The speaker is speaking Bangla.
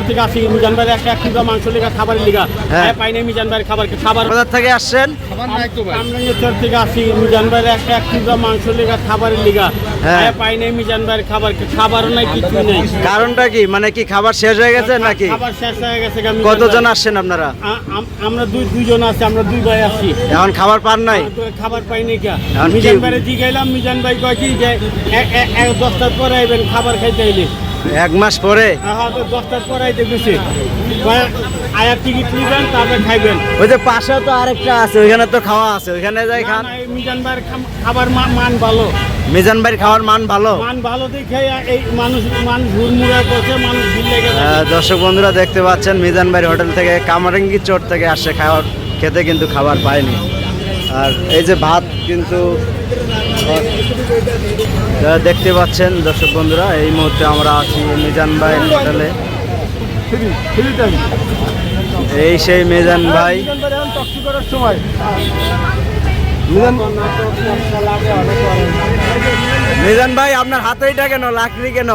থেকে আসি মিজান ভাই এক এক কিলো মাংস লিগা খাবারের হ্যাঁ। মিজান ভাইয়ের খাবার খাবার কোথা থেকে আসছেন? থেকে আসি মিজান ভাইয়ের এক এক কিলো মাংস লিগা খাবারের হ্যাঁ। হ্যাঁ মিজান ভাইয়ের খাবার খাবারও নাই কিছু নেই। কারণটা কি? মানে কি খাবার শেষ হয়ে গেছে নাকি? খাবার শেষ হয়ে গেছে কতজন আসছেন আপনারা? আমরা দুই দুইজন আছি আমরা দুই ভাই আছি। এখন খাবার পান নাই? খাবার পাইনি কা মিজান জিগাইলাম মিজান ভাই কয় কি যে দশটার পরে আইবেন খাবার খাইতে আইলে। এক মাস পরে? দশটার পরে আইতে আয়ার টিকিট নিবেন তারপরে খাইবেন। ওই যে পাশে তো আরেকটা আছে ওইখানে তো খাওয়া আছে ওইখানে যাই না, খান। মিজান ভাইয়ের খাবার মান ভালো। মিজান ভাইয়ের খাওয়ার মান ভালো? মান ভালো দেখে এই মানুষ করছে মানুষ। দর্শক বন্ধুরা দেখতে পাচ্ছেন মিজান ভাইয়ের হোটেল থেকে কামারেঙ্গি চোট থেকে আসে খাওয়ার খেতে কিন্তু খাবার পায়নি। আর এই যে ভাত কিন্তু দেখতে পাচ্ছেন, দর্শক বন্ধুরা, এই মুহূর্তে আমরা আছি মিজান ভাই হোটেলে। এই সেই মিজান ভাই। মিজান ভাই, আপনার হাতে এটা কেন? লাকড়ি কেন?